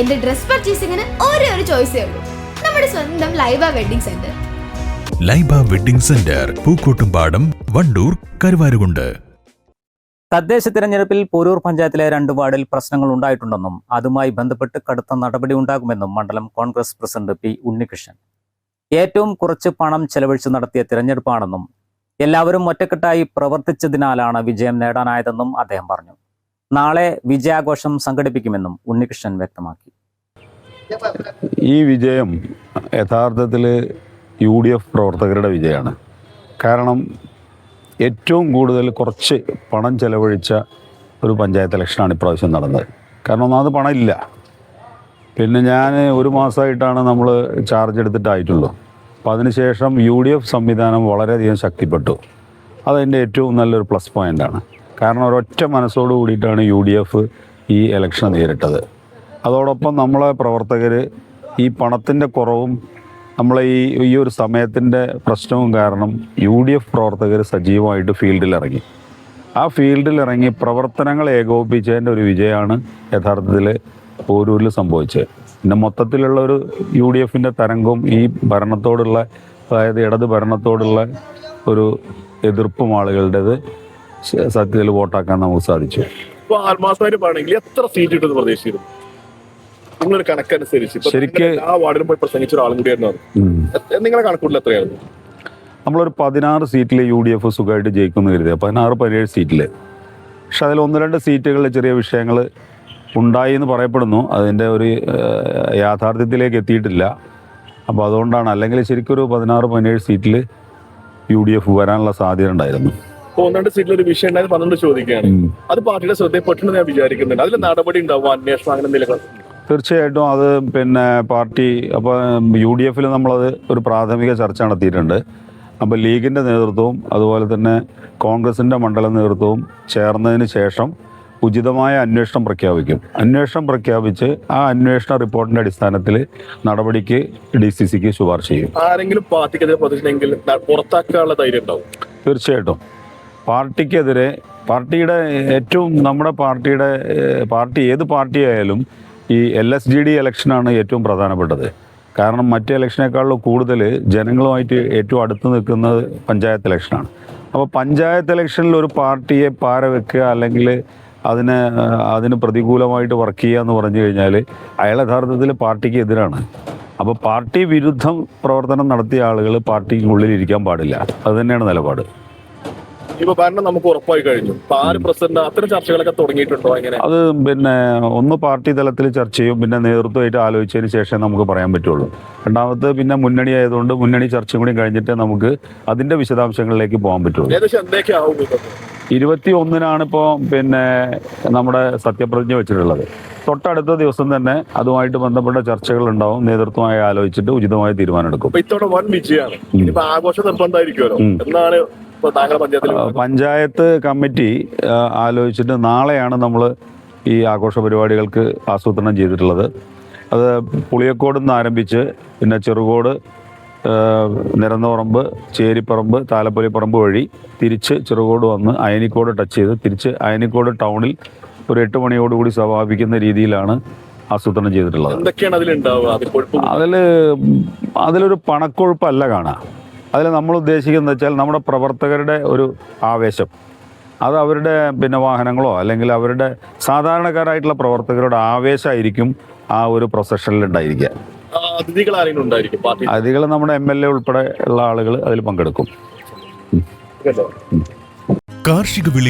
എന്റെ ഡ്രസ് പർച്ചേസിംഗിന് ഒരേ ഒരു ചോയ്സേ ഉള്ളൂ. നമ്മുടെ സ്വന്തം Laiba wedding centre. Laiba wedding centre Pookkottumpadam Wandoor Karuvarakundu. തദ്ദേശ തിരഞ്ഞെടുപ്പിൽ പോരൂർ പഞ്ചായത്തിലെ രണ്ട് വാർഡിൽ പ്രശ്നങ്ങൾ ഉണ്ടായിട്ടുണ്ടെന്നും അതുമായി ബന്ധപ്പെട്ട് കടുത്ത നടപടി ഉണ്ടാകുമെന്നും മണ്ഡലം കോൺഗ്രസ് പ്രസിഡന്റ് പി ഉണ്ണികൃഷ്ണൻ. ഏറ്റവും കുറച്ച് പണം ചെലവഴിച്ച് നടത്തിയ തിരഞ്ഞെടുപ്പാണെന്നും എല്ലാവരും ഒറ്റക്കെട്ടായി പ്രവർത്തിച്ചതിനാലാണ് വിജയം നേടാനായതെന്നും അദ്ദേഹം പറഞ്ഞു. നാളെ വിജയാഘോഷം സംഘടിപ്പിക്കുമെന്നും ഉണ്ണികൃഷ്ണൻ വ്യക്തമാക്കി. ഈ വിജയം യഥാർത്ഥത്തിൽ യു ഡി എഫ് പ്രവർത്തകരുടെ വിജയമാണ്. കാരണം ഏറ്റവും കൂടുതൽ കുറച്ച് പണം ചെലവഴിച്ച ഒരു പഞ്ചായത്ത് ഇലക്ഷനാണ് ഇപ്രാവശ്യം നടന്നത്. കാരണം ഒന്നാമത് പണമില്ല. പിന്നെ ഞാൻ ഒരു മാസമായിട്ടാണ് നമ്മൾ ചാർജ് എടുത്തിട്ടായിട്ടുള്ളൂ. അപ്പോൾ അതിനുശേഷം യു ഡി എഫ് സംവിധാനം വളരെയധികം ശക്തിപ്പെട്ടു. അതെന്റെ ഏറ്റവും നല്ലൊരു പ്ലസ് പോയിന്റാണ് കാരണം ഒരൊറ്റ മനസ്സോട് കൂടിയിട്ടാണ് യു ഡി എഫ് ഈ ഇലക്ഷൻ നേരിട്ടത്. അതോടൊപ്പം നമ്മളെ പ്രവർത്തകർ ഈ പണത്തിന്റെ കുറവും നമ്മളെ ഈ ഈ ഒരു സമയത്തിന്റെ പ്രശ്നവും കാരണം യു ഡി എഫ് പ്രവർത്തകർ സജീവമായിട്ട് ഫീൽഡിൽ ഇറങ്ങി. ആ ഫീൽഡിൽ ഇറങ്ങി പ്രവർത്തനങ്ങൾ ഏകോപിപ്പിച്ചതിന്റെ ഒരു വിജയമാണ് യഥാർത്ഥത്തിൽ പോരൂരിൽ സംഭവിച്ചത്. പിന്നെ മൊത്തത്തിലുള്ള ഒരു യു ഡി എഫിന്റെ തരംഗവും ഈ ഭരണത്തോടുള്ള അതായത് ഇടത് ഭരണത്തോടുള്ള ഒരു എതിർപ്പും ആളുകളുടേത് സത്യത്തിൽ വോട്ടാക്കാൻ നമുക്ക് സാധിച്ചു. ഇപ്പൊ പറയണമെങ്കിൽ എത്ര സീറ്റ് കിട്ടും പ്രതീക്ഷിച്ചിരുന്നു? നിങ്ങളൊരു കണക്കനുസരിച്ച് ശരിക്ക് ആ വാർഡിൽ വാർഡിലും പോയി പ്രസംഗിച്ച ഒരാളും കൂടിയായിരുന്നു നിങ്ങളെ കണക്കൂട്ടിൽ എത്രയായിരുന്നു? നമ്മളൊരു പതിനാറ് സീറ്റിൽ യു ഡി എഫ് സുഖമായിട്ട് ജയിക്കുമെന്ന് കരുതിയ പതിനാറ് പതിനേഴ് സീറ്റിൽ പക്ഷെ അതിൽ ഒന്ന് രണ്ട് സീറ്റുകളിൽ ചെറിയ വിഷയങ്ങൾ ഉണ്ടായി എന്ന് പറയപ്പെടുന്നു. അതിന്റെ ഒരു യാഥാർത്ഥ്യത്തിലേക്ക് എത്തിയിട്ടില്ല. അപ്പോൾ അതുകൊണ്ടാണ്. അല്ലെങ്കിൽ ശരിക്കും ഒരു പതിനാറ് പതിനേഴ് സീറ്റിൽ യു ഡി എഫ് വരാനുള്ള സാധ്യത ഉണ്ടായിരുന്നു. ഇപ്പൊ ഒന്ന് രണ്ട് സീറ്റിൽ ഒരു വിഷയം ഉണ്ടായത് പന്ത്രണ്ട് ചോദിക്കുകയാണ്. അത് പാർട്ടിയുടെ ശ്രദ്ധയിൽപ്പെട്ടുണ്ടെന്ന് ഞാൻ വിചാരിക്കുന്നുണ്ട്. അതിൽ നടപടി ഉണ്ടാവും? അന്വേഷണം അങ്ങനെ എന്തെങ്കിലും തീർച്ചയായിട്ടും അത് പിന്നെ പാർട്ടി അപ്പോൾ യു ഡി എഫിൽ നമ്മളത് ഒരു പ്രാഥമിക ചർച്ച നടത്തിയിട്ടുണ്ട്. അപ്പോൾ ലീഗിന്റെ നേതൃത്വവും അതുപോലെ തന്നെ കോൺഗ്രസിന്റെ മണ്ഡല നേതൃത്വവും ചേർന്നതിന് ശേഷം ഉചിതമായ അന്വേഷണം പ്രഖ്യാപിക്കും. അന്വേഷണം പ്രഖ്യാപിച്ച് ആ അന്വേഷണ റിപ്പോർട്ടിന്റെ അടിസ്ഥാനത്തിൽ നടപടിക്ക് ഡി സി സിക്ക് ശുപാർശ ചെയ്യും. ആരെങ്കിലും പാർട്ടിക്കെതിരെ പ്രതിഷ്ഠെങ്കിൽ പുറത്താക്കാനുള്ള ധൈര്യം ഉണ്ടാവും. തീർച്ചയായിട്ടും. പാർട്ടിക്കെതിരെ പാർട്ടിയുടെ ഏറ്റവും നമ്മുടെ പാർട്ടിയുടെ പാർട്ടി ഏത് പാർട്ടിയായാലും ഈ എൽ എസ് ജി ഡി ഇലക്ഷനാണ് ഏറ്റവും പ്രധാനപ്പെട്ടത്. കാരണം മറ്റ് ഇലക്ഷനേക്കാളും കൂടുതൽ ജനങ്ങളുമായിട്ട് ഏറ്റവും അടുത്ത് നിൽക്കുന്നത് പഞ്ചായത്ത് ഇലക്ഷനാണ്. അപ്പോൾ പഞ്ചായത്ത് ഇലക്ഷനിൽ ഒരു പാർട്ടിയെ പാര വെക്കുക അല്ലെങ്കിൽ അതിന് അതിന് പ്രതികൂലമായിട്ട് വർക്ക് ചെയ്യുക എന്ന് പറഞ്ഞു കഴിഞ്ഞാൽ അയാൾ യഥാർത്ഥത്തിൽ പാർട്ടിക്ക് എതിരാണ്. അപ്പോൾ പാർട്ടി വിരുദ്ധം പ്രവർത്തനം നടത്തിയ ആളുകൾ പാർട്ടിക്കുള്ളിൽ ഇരിക്കാൻ പാടില്ല. അത് തന്നെയാണ് നിലപാട്. ഇപ്പൊ ഭരണം നമുക്ക് ഉറപ്പായി കഴിഞ്ഞു. ആര് പ്രസിഡന്റ് അത്തരം ചർച്ചകളൊക്കെ തുടങ്ങിയിട്ടുണ്ടോ അങ്ങനെ അത് പിന്നെ ഒന്ന് പാർട്ടി തലത്തിൽ ചർച്ച ചെയ്യും. പിന്നെ നേതൃത്വമായിട്ട് ആലോചിച്ചതിന് ശേഷം നമുക്ക് പറയാൻ പറ്റുള്ളൂ. രണ്ടാമത് പിന്നെ മുന്നണി ആയതുകൊണ്ട് മുന്നണി ചർച്ചയും കൂടി കഴിഞ്ഞിട്ട് നമുക്ക് അതിന്റെ വിശദാംശങ്ങളിലേക്ക് പോകാൻ പറ്റുള്ളൂ. ഏകദേശം ഇരുപത്തി ഒന്നിനാണ് ഇപ്പോൾ പിന്നെ നമ്മുടെ സത്യപ്രതിജ്ഞ വെച്ചിട്ടുള്ളത്. തൊട്ടടുത്ത ദിവസം തന്നെ അതുമായിട്ട് ബന്ധപ്പെട്ട ചർച്ചകൾ ഉണ്ടാവും. നേതൃത്വമായി ആലോചിച്ചിട്ട് ഉചിതമായ തീരുമാനമെടുക്കും. എടുക്കും ഇത്തവണ വൻ വിജയമാണ്. ആഘോഷം നിർബന്ധമായിരിക്കുമല്ലോ. എന്നാണ് പഞ്ചായത്ത് കമ്മിറ്റി ആലോചിച്ചിട്ട് നാളെയാണ് നമ്മൾ ഈ ആഘോഷ പരിപാടികൾക്ക് ആസൂത്രണം ചെയ്തിട്ടുള്ളത്. അത് പുളിയക്കോട് നിന്ന് ആരംഭിച്ച് പിന്നെ ചെറുകോട് നിരന്നോറമ്പ് ചേരിപ്പറമ്പ് താലപ്പൊലിപ്പറമ്പ് വഴി തിരിച്ച് ചെറുകോട് വന്ന് അയനിക്കോട് ടച്ച് ചെയ്ത് തിരിച്ച് അയനിക്കോട് ടൗണിൽ ഒരു എട്ട് മണിയോടുകൂടി സമാപിക്കുന്ന രീതിയിലാണ് ആസൂത്രണം ചെയ്തിട്ടുള്ളത്. അതിൽ അതിലൊരു പണക്കൊഴുപ്പല്ല കാണാം. അതിൽ നമ്മൾ ഉദ്ദേശിക്കുന്നത് വെച്ചാൽ നമ്മുടെ പ്രവർത്തകരുടെ ഒരു ആവേശം. അത് അവരുടെ പിന്നെ വാഹനങ്ങളോ അല്ലെങ്കിൽ അവരുടെ സാധാരണക്കാരായിട്ടുള്ള പ്രവർത്തകരുടെ ആവേശമായിരിക്കും ആ ഒരു പ്രൊസഷനിൽ ഉണ്ടായിരിക്കുക. അതിഥികൾ നമ്മുടെ എം എൽ എ ഉൾപ്പെടെ ഉള്ള ആളുകൾ അതിൽ പങ്കെടുക്കും. കേട്ടോ. കാർഷിക വിള